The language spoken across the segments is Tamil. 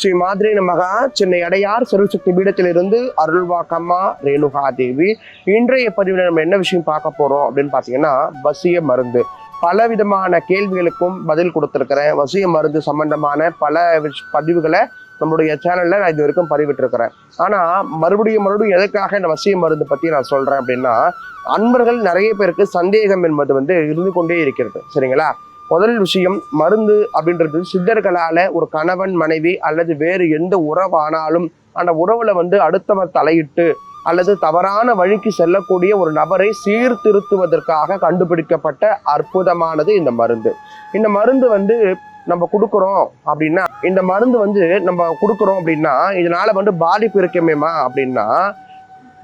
ஸ்ரீ மாதிரி மகா சென்னை அடையார் பீடத்தில் பீடத்திலிருந்து அருள்வாக்கம்மா ரேணுகா தேவி இன்றைய பதிவில் நம்ம என்ன விஷயம் பார்க்க போறோம் அப்படின்னு பார்த்தீங்கன்னா வசிய மருந்து. பல விதமான கேள்விகளுக்கும் பதில் கொடுத்துருக்கிறேன். வசிய மருந்து சம்பந்தமான பல விஷ்- பதிவுகளை நம்மளுடைய சேனல்ல நான் இது வரைக்கும் பதிவிட்டிருக்கிறேன். ஆனா மறுபடியும் மறுபடியும் எதுக்காக இந்த வசிய மருந்து பத்தி நான் சொல்றேன் அப்படின்னா அன்பர்கள் நிறைய பேருக்கு சந்தேகம் என்பது வந்து இருந்து கொண்டே இருக்கிறது. சரிங்களா? முதல் விஷயம் மருந்து அப்படின்றது சித்தர்களால் ஒரு கணவன் மனைவி அல்லது வேறு எந்த உறவானாலும் அந்த உறவுல வந்து அடுத்தவர் தலையிட்டு அல்லது தவறான வழிக்கு செல்லக்கூடிய ஒரு நபரை சீர்திருத்துவதற்காக கண்டுபிடிக்கப்பட்ட அற்புதமானது இந்த மருந்து. இந்த மருந்து வந்து நம்ம கொடுக்குறோம் அப்படின்னா இந்த மருந்து வந்து நம்ம கொடுக்குறோம் அப்படின்னா இதனால வந்து பாதிப்பு இருக்குமேமா அப்படின்னா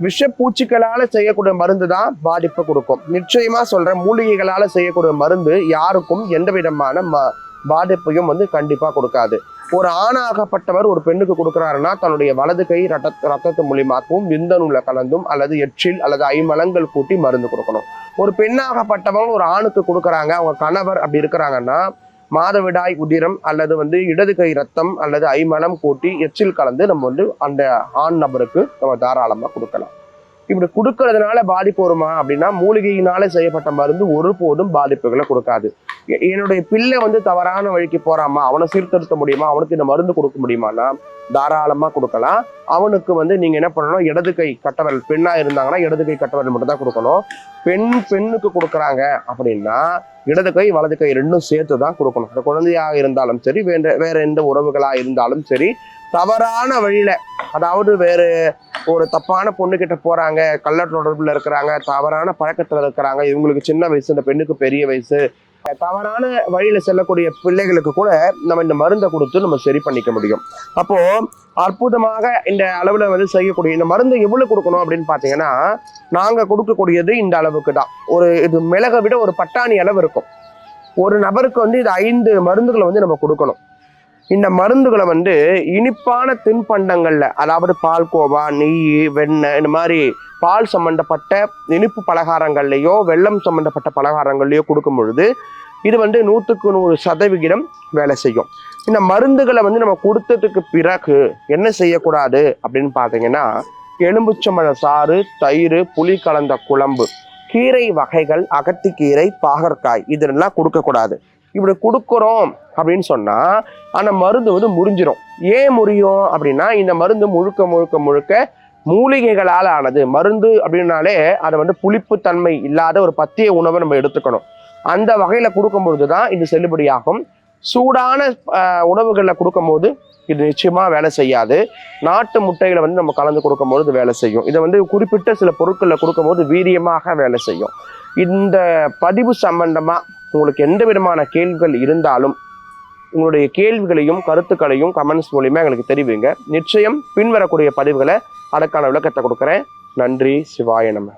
விஷப்பூச்சிகளால் செய்யக்கூடிய மருந்து தான் பாதிப்பு கொடுக்கும். நிச்சயமா சொல்றேன் மூலிகைகளால் செய்யக்கூடிய மருந்து யாருக்கும் எந்த விதமான ம பாதிப்பையும் வந்து கண்டிப்பா கொடுக்காது. ஒரு ஆணாகப்பட்டவர் ஒரு பெண்ணுக்கு கொடுக்குறாருன்னா தன்னுடைய வலது கை ரத்த ரத்தத்து மூலியமாகவும் விந்தனுள்ள கலந்தும் அல்லது எச்சில் அல்லது ஐமலங்கள் கூட்டி மருந்து கொடுக்கணும். ஒரு பெண்ணாகப்பட்டவங்க ஒரு ஆணுக்கு கொடுக்குறாங்க அவங்க கணவர் அப்படி இருக்கிறாங்கன்னா மாதவிடாய் உதிரம் அல்லது வந்து இடது கை ரத்தம் அல்லது ஐமலம் கூட்டி எச்சில் கலந்து நம்ம வந்து அந்த ஆண் நபருக்கு நம்ம தாராளமாக கொடுக்கலாம். இப்படி கொடுக்கறதுனால பாதிப்பு வருமா அப்படின்னா மூலிகையினால செய்யப்பட்ட மருந்து ஒருபோதும் பாதிப்புகளை கொடுக்காது. எ- என்னுடைய பிள்ளை வந்து தவறான வழிக்கு போறாமா? அவனை சீர்திருத்த முடியுமா? அவனுக்கு இந்த மருந்து கொடுக்க முடியுமானா தாராளமா கொடுக்கலாம். அவனுக்கு வந்து நீங்க என்ன பண்ணணும்? இடது கை கட்டவரல் பெண்ணா இருந்தாங்கன்னா இடது கை கட்டவரல் மட்டும் தான் கொடுக்கணும். பெண் பெண்ணுக்கு கொடுக்குறாங்க அப்படின்னா இடது கை வலது கை ரெண்டும் சேர்த்து தான் கொடுக்கணும். அது குழந்தையாக இருந்தாலும் சரி வேற வேற எந்த உறவுகளா இருந்தாலும் சரி தவறான வழியில அதாவது வேறு ஒரு தப்பான பொண்ணு கிட்ட போறாங்க கள்ள தொடர்புல இருக்கிறாங்க தவறான பழக்கத்துல இருக்கிறாங்க. இவங்களுக்கு சின்ன வயசு இந்த பெண்ணுக்கு பெரிய வயசு. தவறான வழியில செல்லக்கூடிய பிள்ளைகளுக்கு கூட நம்ம இந்த மருந்தை கொடுத்து நம்ம சரி பண்ணிக்க முடியும். அப்போ அற்புதமாக இந்த அளவுல வந்து செய்யக்கூடிய இந்த மருந்து எவ்வளவு கொடுக்கணும் அப்படின்னு பாத்தீங்கன்னா நாங்க கொடுக்கக்கூடியது இந்த அளவுக்கு தான். ஒரு இது மிளகை விட ஒரு பட்டாணி அளவு இருக்கும். ஒரு நபருக்கு வந்து இது ஐந்து மருந்துகளை வந்து நம்ம கொடுக்கணும். இந்த மருந்துகளை வந்து இனிப்பான தின்பண்டங்களில் அதாவது பால்கோவா நெய் வெண்ணெய் இந்த மாதிரி பால் சம்பந்தப்பட்ட இனிப்பு பலகாரங்கள்லையோ வெள்ளம் சம்பந்தப்பட்ட பலகாரங்கள்லையோ கொடுக்கும் பொழுது இது வந்து நூற்றுக்கு நூறு சதவிகிதம் வேலை செய்யும். இந்த மருந்துகளை வந்து நம்ம கொடுத்ததுக்கு பிறகு என்ன செய்யக்கூடாது அப்படின்னு பார்த்தீங்கன்னா எலும்புச்சம்பழ சாறு தயிர் புளி கலந்த குழம்பு கீரை வகைகள் அகத்திக்கீரை பாகற்காய் இதெல்லாம் கொடுக்கக்கூடாது. இப்படி கொடுக்குறோம் அப்படின்னு சொன்னால் அந்த மருந்து வந்து முறிஞ்சிடும் ஏன் முறியும் அப்படின்னா இந்த மருந்து முழுக்க முழுக்க முழுக்க மூலிகைகளால் ஆனது. மருந்து அப்படின்னாலே அதை வந்து புளிப்புத்தன்மை இல்லாத ஒரு பத்திய உணவை நம்ம எடுத்துக்கணும். அந்த வகையில் கொடுக்கும் பொழுது தான் இது செல்லுபடியாகும். சூடான உணவுகளில் கொடுக்கும்போது இது நிச்சயமாக வேலை செய்யாது. நாட்டு முட்டைகளை வந்து நம்ம கலந்து கொடுக்கும்போது இது வேலை செய்யும். இதை வந்து குறிப்பிட்ட சில பொருட்களில் கொடுக்கும்போது வீரியமாக வேலை செய்யும். இந்த பதிவு சம்பந்தமாக உங்களுக்கு எந்த விதமான கேள்விகள் இருந்தாலும் உங்களுடைய கேள்விகளையும் கருத்துக்களையும் கமெண்ட்ஸ் மூலியமாக எங்களுக்கு தெரிவிங்க. நிச்சயம் பின்வரக்கூடிய பதிவுகளை அதற்கான விளக்கத்தை கொடுக்குறேன். நன்றி. சிவாய நம்ம